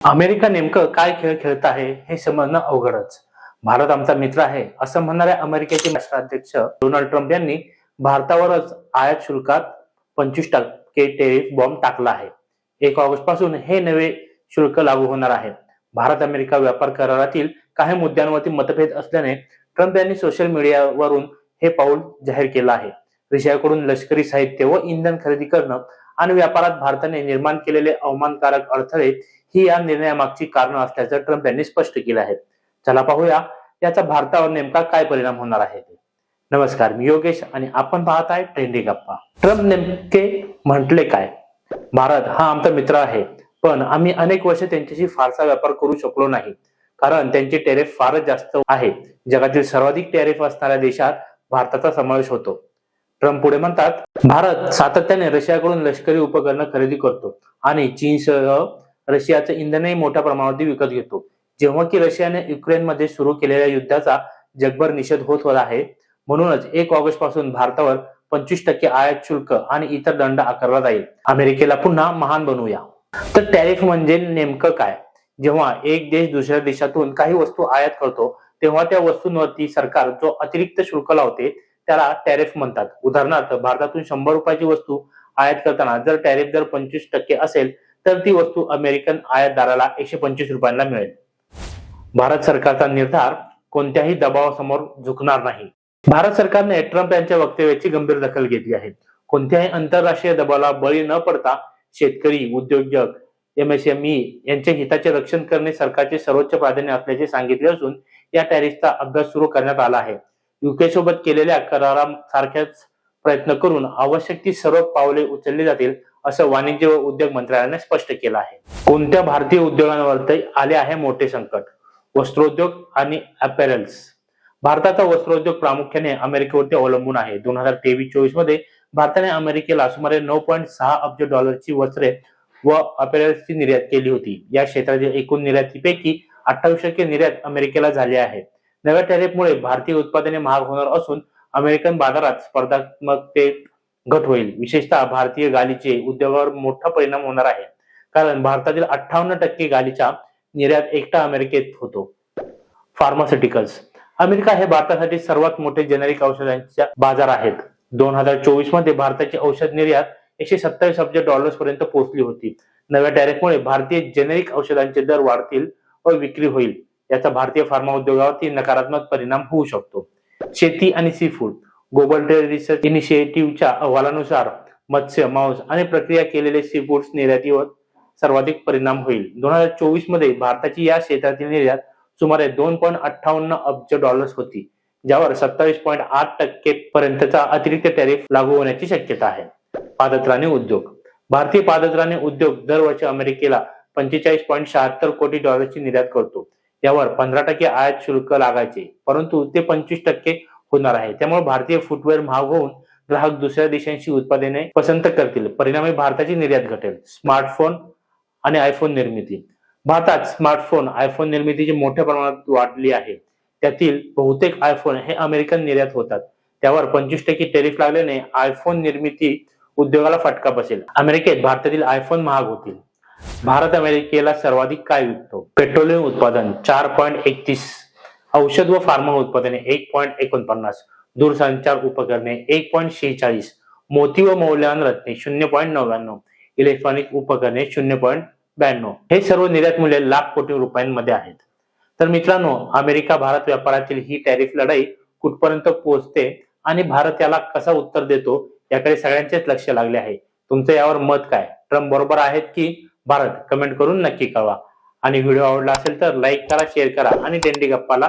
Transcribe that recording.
America नेमकं काय खेळ खेळत आहे हे समजणं अवघडच. भारत आमचा मित्र आहे असं म्हणणाऱ्या अमेरिकेचे राष्ट्राध्यक्ष डोनाल्ड ट्रम्प यांनी भारतावरच आयात शुल्कात पंचवीस टक्के टेरिफ बॉम्ब टाकला आहे. एक ऑगस्टपासून हे नवे शुल्क लागू होणार आहे. भारत अमेरिका व्यापार करारातील काही मुद्द्यांवरती मतभेद असल्याने ट्रम्प यांनी सोशल मीडियावरून हे पाऊल जाहीर केलं आहे. रशियाकडून लष्करी साहित्य व इंधन खरेदी करणं आणि व्यापारात भारताने निर्माण केलेले अवमानकारक अडथळे ही या निर्णयामागची कारणं असल्याचं ट्रम्प यांनी स्पष्ट केलं आहे. चला पाहूया याचा भारतावर नेमका काय परिणाम होणार आहे ते. नमस्कार मी योगेश आणि आपण पाहत आहे ट्रेंडिंग गप्पा. ट्रम्प नेमके म्हटले काय? भारत हा आमचा मित्र आहे पण आम्ही अनेक वर्ष त्यांच्याशी फारसा व्यापार करू शकलो नाही कारण त्यांची टेरिफ फारच जास्त आहे. जगातील सर्वाधिक टेरिफ असणाऱ्या देशात भारताचा समावेश होतो. ट्रम्प पुढे म्हणतात भारत सातत्याने रशियाकडून लष्करी उपकरणं खरेदी करतो आणि चीनसह रशियाचं इंधनही मोठ्या प्रमाणावर विकत घेतो. जेव्हा की रशियाने युक्रेनमध्ये सुरू केलेल्या युद्धाचा जगभर निषेध होत आहे म्हणूनच एक ऑगस्टपासून भारतावर पंचवीस टक्के आयात शुल्क आणि इतर दंड आकारला जाईल. अमेरिकेला पुन्हा महान बनवूया तर टॅरिफ म्हणजे नेमकं काय? जेव्हा एक देश दुसऱ्या देशातून काही वस्तू आयात करतो तेव्हा त्या वस्तूंवरती सरकार जो अतिरिक्त शुल्क लावते त्याला टॅरिफ म्हणतात. उदाहरणार्थ भारतातून शंभर रुपयाची वस्तू आयात करताना जर टॅरिफ दर पंचवीस टक्के असेल तर ती वस्तू अमेरिकन आयातदाराला एकशे पंचवीस रुपयांना मिळेल. भारत सरकारचा निर्धार कोणत्याही दबावासमोर झुकणार नाही. भारत सरकारने ट्रम्प यांच्या वक्तव्याची गंभीर दखल घेतली आहे. कोणत्याही आंतरराष्ट्रीय दबावाला बळी न पडता शेतकरी उद्योजक एमएसएमई यांच्या हिताचे रक्षण करणे सरकारचे सर्वोच्च प्राधान्य असल्याचे सांगितले असून या टॅरिफचा अभ्यास सुरू करण्यात आला आहे. युके सोबत केलेल्या करारासारख्याच प्रयत्न करून आवश्यक ती सर्व पावले उचलली जातील असं वाणिज्य व उद्योग मंत्रालयाने स्पष्ट केलं आहे. कोणत्या भारतीय उद्योगांवरती आले आहे मोठे संकट? वस्त्रोद्योग आणि अपॅरल्स भारताचा वस्त्रोद्योग प्रामुख्याने अमेरिकेवरती अवलंबून आहे. दोन हजार तेवीस चोवीसमध्ये भारताने अमेरिकेला सुमारे नऊ पॉईंट सहा अब्ज डॉलरची वस्त्रे व अपॅरल्सची निर्यात केली होती. या क्षेत्रातील एकूण निर्यातीपैकी अठ्ठावीस टक्के निर्यात अमेरिकेला झाली आहे नव्या टॅरिफमुळे भारतीय उत्पादने महाग होणार असून अमेरिकन बाजारात स्पर्धात्मकतेत घट होईल. विशेषतः भारतीय गालीचे उद्योगावर मोठा परिणाम होणार आहे. कारण भारतातील अठ्ठावन्न टक्के गालीचा निर्यात एकटा अमेरिकेत होतो. फार्मास्युटिकल्स अमेरिका हे भारतासाठी सर्वात मोठे जेनेरिक औषधांच्या बाजार आहेत. दोन हजार चोवीसमध्ये भारताची औषध निर्यात एकशे सत्तावीस अब्ज डॉलर्स पर्यंत पोहोचली होती. नव्या टॅरिफमुळे भारतीय जेनेरिक औषधांचे दर वाढतील व विक्री होईल. याचा भारतीय फार्मा उद्योगावरती नकारात्मक परिणाम होऊ शकतो. शेती आणि seafood global trade research इनिशिएटिव्हच्या अहवालानुसार मत्स्य मांस आणि प्रक्रिया केलेले सी फूड्स निर्यातीवर सर्वाधिक परिणाम होईल. दोन हजार चोवीसमध्ये भारताची या क्षेत्रातील निर्यात सुमारे दोन पॉईंट अठ्ठावन्न अब्ज डॉलर्स होती ज्यावर सत्तावीस पॉईंट आठ टक्के पर्यंतचा अतिरिक्त टॅरिफ लागू होण्याची शक्यता आहे. पादत्राणे उद्योग. भारतीय पादत्राणे उद्योग दरवर्षी अमेरिकेला पंचेचाळीस पॉईंट शहात्तर कोटी डॉलरची निर्यात करतो. यावर पंधरा टक्के आयात शुल्क लागायचे परंतु ते पंचवीस टक्के होणार आहे. त्यामुळे भारतीय फुटवेअर महाग होऊन ग्राहक दुसऱ्या देशांची उत्पादने पसंत करतील. परिणामी भारताची निर्यात घटेल. स्मार्टफोन आणि आयफोन निर्मिती. भारतात स्मार्टफोन आयफोन निर्मितीची मोठ्या प्रमाणात वाढली आहे. त्यातील बहुतेक आयफोन हे अमेरिकन निर्यात होतात. त्यावर पंचवीस टक्के टेरिफ लागल्याने आयफोन निर्मिती उद्योगाला फटका बसेल. अमेरिकेत भारतातील आयफोन महाग होतील. भारत अमेरिकेला सर्वाधिक काय विकतो? पेट्रोलियम उत्पादन चार पॉईंट एकतीस औषध व फार्मा उत्पादने एक पॉईंट एकोणपन्नास दूरसंचार उपकरणे एक पॉईंट शेहेचाळीस मोती व मौल्यवान रत्ने शून्य पॉईंट नव्याण्णव इलेक्ट्रॉनिक उपकरणे शून्य पॉईंट ब्याण्णव. हे सर्व निर्यात मूल्य लाख कोटी रुपयांमध्ये आहेत. तर मित्रांनो अमेरिका भारत व्यापारातील ही टॅरिफ लढाई कुठपर्यंत पोहोचते आणि भारत याला कसा उत्तर देतो याकडे सगळ्यांचेच लक्ष लागले आहे. तुमचं यावर मत काय? ट्रम्प बरोबर आहेत की भारत? कमेंट करून नक्की कळवा. आणि व्हिडिओ आवडला असेल तर लाईक करा शेअर करा आणि देंडी गप्पाला